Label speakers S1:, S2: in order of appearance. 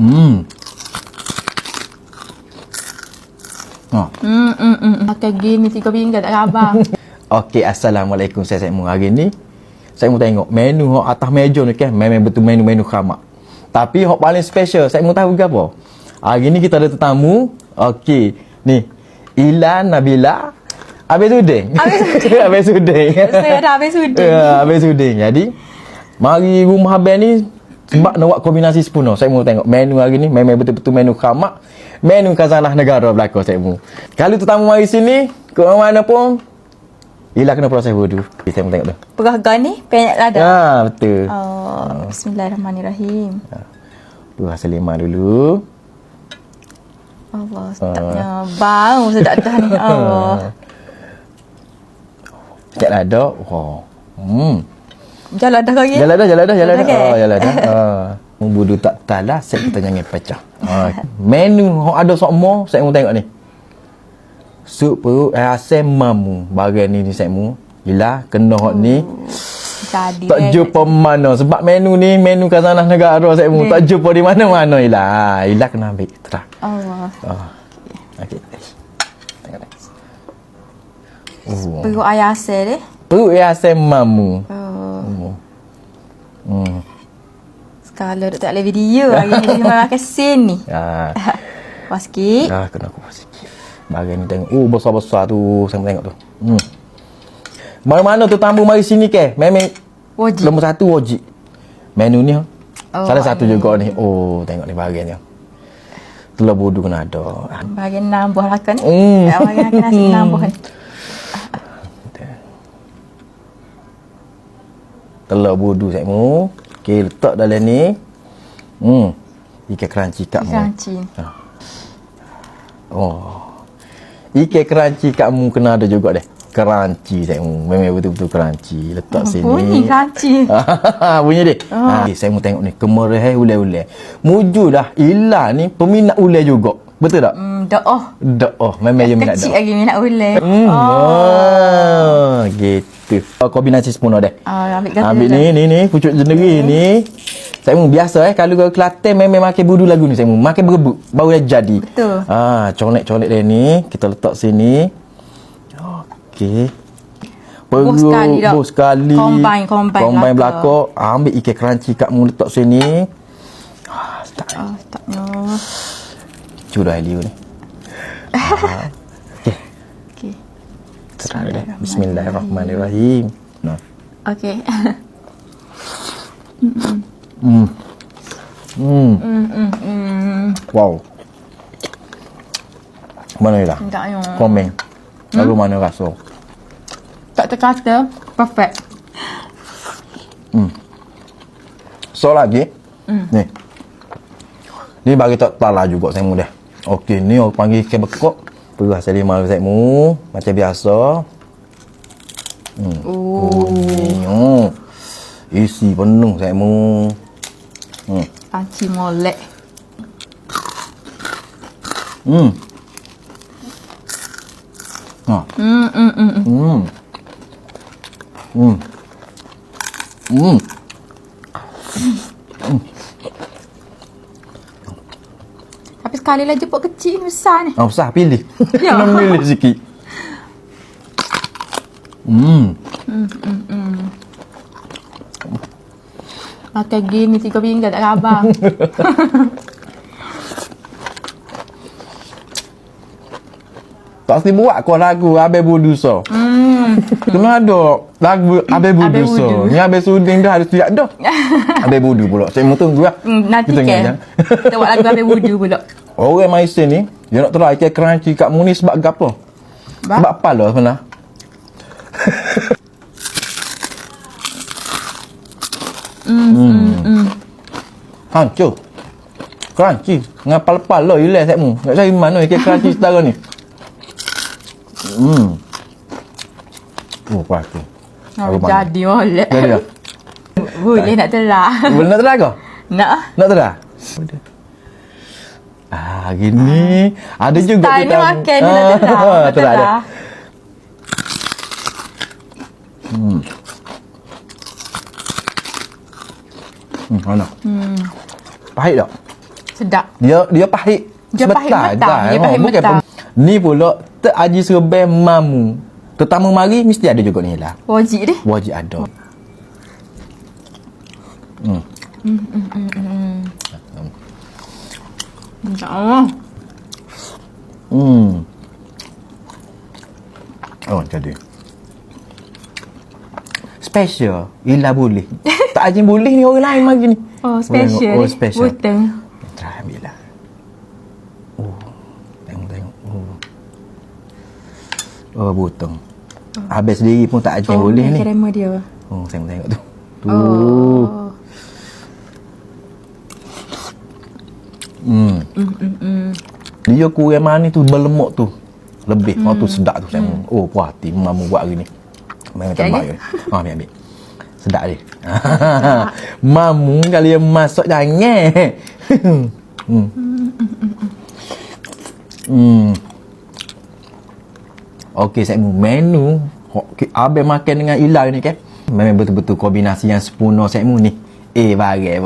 S1: Hmm. Ha.
S2: Hmm, hmm, hmm. Makan gini tiga pinggan tak khabar.
S1: Okey, Assalamualaikum. Saya Said Mu. Hari ni, saya mau tengok menu hok atas meja ni kan. Memang betul menu-menu khamak. Tapi hok paling special, saya mau tahu ke apa? Hari ni kita ada tetamu. Okey, ni. Ilan Nabila. Habis Suding.
S2: Habis Suding.
S1: Habis Suding.
S2: Saya dah suding.
S1: Ya, Suding. Jadi, mari rumah abang ni sebab nak buat kombinasi sempurna. Saya mau tengok menu hari ni memang betul-betul menu khamak. Menu khazanah negara belaka saya mau. Kalau tetamu mari sini, ke mana pun, Ila kena proses wudu. Okay, saya mau tengok tu.
S2: Peraga ni penyek lada.
S1: Ya, betul.
S2: Oh, bismillahirrahmanirrahim.
S1: Tu hasil lima dulu.
S2: Allah, sedapnya. Bau sedap dah ni. Allah.
S1: Sekejap lah ada. Wow. Hmm.
S2: Jalan dah kaki.
S1: Jalan dah, jalan dah, jalan dah.
S2: Okey.
S1: Oh, jalan dah. Ah. Wudu tak talah, saya kita jangan pecah. Ah. Menu yang ada semua, saya mau tengok ni. Sup perut eh, asam mamu. Bagian ni ni saya mau. Yelah, kena hot ni.
S2: Jadi
S1: Tak jumpa mana sebab menu ni menu khazanah negara saya
S2: Ni.
S1: tak jumpa di mana-mana Ila. Ila kena ambil terah.
S2: Allah.
S1: Oh. Okey. Tengok ni. Oh.
S2: Perut ayah asal deh.
S1: Perut ya asam mamu.
S2: Oh.
S1: Hmm. Hmm.
S2: Sekala duk tak boleh video hari ni makan sen ni.
S1: Ah.
S2: Pas sikit.
S1: Dah kena aku sikit. Bagian ni tengok. Oh, besar-besar tu. Saya tengok tu. Hmm. Mana-mana tetamu mari sini ke? Memang
S2: Wajib.
S1: nombor satu wajib. Menu ni. Oh,
S2: Oh,
S1: Salah satu juga ni. Oh, tengok ni bahagian ni. Telur budu kena ada. Ah,
S2: Bahagian nambah lah kan.
S1: Hmm.
S2: Bahagian nasi nambah ni.
S1: Telur budu saya mau. Okey, letak dalam ni. Hmm. Ikan crunchy kat mu.
S2: Crunchy.
S1: Oh. Ikan crunchy kat mu kena ada juga deh. Crunchy saya mu. Memang betul-betul crunchy. Letak sini.
S2: Bunyi crunchy.
S1: Bunyi dia.
S2: Ah.
S1: Ha. saya mau tengok ni. Kemerah ulai-ulai. Muju dah. Ila ni peminat ulai juga. Betul tak?
S2: Hmm, dah oh.
S1: Dak. Oh, memang dia minat
S2: Kecil
S1: dak.
S2: lagi minat ulai.
S1: Hmm. Oh. gitu. Oh, kombinasi sempurna dah.
S2: Ah, ambil kata
S1: Ambil ni, ni, ni. Pucuk jenderi ni. Saya mu biasa eh. Kalau ke Kelantan memang makan budu lagu ni. Saya mu makan berebut. Baru dah jadi.
S2: Betul.
S1: Ah, colek-colek dia ni. Kita letak sini. Okey.
S2: Sekali dah.
S1: Buh sekali.
S2: Combine, combine
S1: Combine
S2: belaka.
S1: belakang. Ambil ikan crunchy kat mu letak sini. Ah, tak.
S2: Oh, taknya.
S1: Curah Liu ni. Ah. Dia. Bismillahirrahmanirrahim. Nah.
S2: Okey.
S1: Hmm.
S2: Hmm, hmm, hmm.
S1: Wow. Mana dia?
S2: Sedapnya.
S1: Komen. Lalu mana rasa?
S2: Tak terkata. Perfect.
S1: So lagi. Ni. Ni bagi tak talah juga saya mudah. Okey, ni orang panggil ikan bekok. Perah saya lima saya mu macam biasa.
S2: Oh.
S1: Ni. Oh. Isi penuh saya mu. Hmm.
S2: Panci molek.
S1: Hmm. Ha.
S2: Hmm, hmm, hmm. hmm.
S1: Hmm. Hmm. Hmm.
S2: Tapi sekali lah jemput kecil ni besar ni.
S1: Ah, besar pilih.
S2: Ya.
S1: Kena pilih sikit. Hmm.
S2: Makan gini tiga pinggan tak khabar.
S1: Tak mesti buat kau lagu Abel Buduso.
S2: hmm.
S1: Kena ada lagu Abel
S2: Abel
S1: Buduso.
S2: Budu.
S1: Ni Abel Suding dah ada siap dah. Abel Budu pula. Saya mau tunggu lah.
S2: Hmm, nanti
S1: Kita
S2: ke.
S1: ingat,
S2: Kita buat lagu ambil wudu pula.
S1: Orang Malaysia ni, dia nak try ikan crunchy kat mu ni sebab gapo?
S2: Sebab?
S1: Sebab apa lah sebenarnya?
S2: Hmm.
S1: Hancur. Crunchy. Ngapal-pal lah ilah saya mu. Nak cari mana ikan crunchy setara ni. Hmm. Oh, pasti.
S2: Oh, jadi molek.
S1: Jadi dah.
S2: Boleh nak telah.
S1: Boleh nak terang kau?
S2: Nak ah.
S1: Nak terang? Ah, gini. Ada juga
S2: Style dia makan dia nak terang.
S1: Ah,
S2: Nak
S1: terang ada.
S2: telah.
S1: Hmm, mana?
S2: Hmm.
S1: Pahit tak?
S2: Sedap.
S1: Dia dia pahit.
S2: Dia pahit mentah,
S1: dah,
S2: dia
S1: oh,
S2: pahit mentah.
S1: pem- Ni pula Tek Haji Serban Mamu. Tetamu mari mesti ada juga ni lah.
S2: Wajib deh.
S1: Wajib ada. Hmm.
S2: InsyaAllah.
S1: Hmm. Oh, jadi. Special. Ila boleh. tak Haji boleh ni orang lain mari ni.
S2: Oh, special.
S1: Oh, special.
S2: Butang.
S1: Try ambil lah. Oh. Tengok, tengok. Oh. Oh, butong. Habis sendiri pun tak Haji boleh ni.
S2: Kerema dia.
S1: Oh, tengok, tengok tu. Tu.
S2: Oh.
S1: Hmm.
S2: Hmm, hmm, hmm.
S1: Dia kurang manis tu berlemak tu. Lebih. Hmm. Oh tu sedap tu saya. Hmm. Oh puas hati mamu buat hari ni. Memang
S2: Sekali
S1: terbaik. Ha ambil ambil. Sedap dia. mamu kali yang masuk jangan. hmm. hmm. Okey saya menu. Hok- Abang makan dengan ilang ni kan Memang betul-betul kombinasi yang sempurna saya ni. Eh bagai